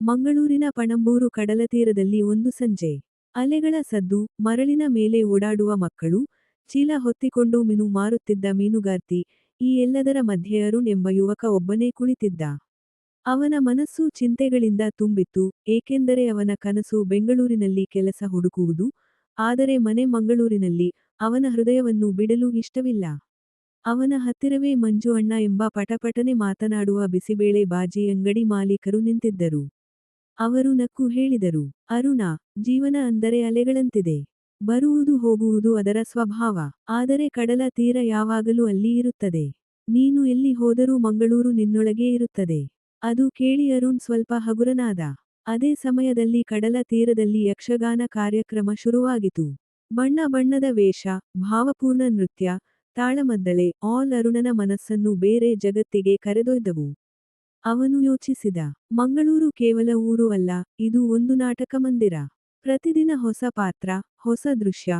ಮಂಗಳೂರಿನ ಪಣಂಬೂರು ಕಡಲತೀರದಲ್ಲಿ ಒಂದು ಸಂಜೆ. ಅಲೆಗಳ ಸದ್ದು, ಮರಳಿನ ಮೇಲೆ ಓಡಾಡುವ ಮಕ್ಕಳು, ಚೀಲ ಹೊತ್ತಿಕೊಂಡು ಮೀನು ಮಾರುತ್ತಿದ್ದ ಮೀನುಗಾರ್ತಿ, ಈ ಎಲ್ಲದರ ಮಧ್ಯೆ ಅರುಣ್ ಎಂಬ ಯುವಕ ಒಬ್ಬನೇ ಕುಳಿತಿದ್ದ. ಅವನ ಮನಸ್ಸು ಚಿಂತೆಗಳಿಂದ ತುಂಬಿತ್ತು, ಏಕೆಂದರೆ ಅವನ ಕನಸು ಬೆಂಗಳೂರಿನಲ್ಲಿ ಕೆಲಸ ಹುಡುಕುವುದು, ಆದರೆ ಮನೆ ಮಂಗಳೂರಿನಲ್ಲಿ ಅವನ ಹೃದಯವನ್ನು ಬಿಡಲು ಇಷ್ಟವಿಲ್ಲ. ಅವನ ಹತ್ತಿರವೇ ಮಂಜು ಅಣ್ಣ ಎಂಬ ಪಟಪಟನೆ ಮಾತನಾಡುವ ಬಿಸಿಬೇಳೆ ಬಾಜಿ ಅಂಗಡಿ ಮಾಲೀಕರು ನಿಂತಿದ್ದರು. ಅವರು ನಕ್ಕು ಹೇಳಿದರು, ಅರುಣ, ಜೀವನ ಅಂದರೆ ಅಲೆಗಳಂತಿದೆ. ಬರುವುದು ಹೋಗುವುದು ಅದರ ಸ್ವಭಾವ. ಆದರೆ ಕಡಲ ತೀರ ಯಾವಾಗಲೂ ಅಲ್ಲಿ ಇರುತ್ತದೆ. ನೀನು ಎಲ್ಲಿ ಹೋದರೂ ಮಂಗಳೂರು ನಿನ್ನೊಳಗೆ ಇರುತ್ತದೆ. ಅದು ಕೇಳಿ ಅರುಣ್ ಸ್ವಲ್ಪ ಹಗುರನಾದ. ಅದೇ ಸಮಯದಲ್ಲಿ ಕಡಲ ತೀರದಲ್ಲಿ ಯಕ್ಷಗಾನ ಕಾರ್ಯಕ್ರಮ ಶುರುವಾಗಿತು ಬಣ್ಣ ಬಣ್ಣದ ವೇಷ, ಭಾವಪೂರ್ಣ ನೃತ್ಯ, ತಾಳಮದ್ದಳೆ, ಆಲ್ ಅರುಣನ ಮನಸ್ಸನ್ನು ಬೇರೆ ಜಗತ್ತಿಗೆ ಕರೆದೊಯ್ದವು. ಅವನು ಯೋಚಿಸಿದ, ಮಂಗಳೂರು ಕೇವಲ ಊರು ಅಲ್ಲ, ಇದು ಒಂದು ನಾಟಕ ಮಂದಿರ. ಪ್ರತಿದಿನ ಹೊಸ ಪಾತ್ರ, ಹೊಸ ದೃಶ್ಯ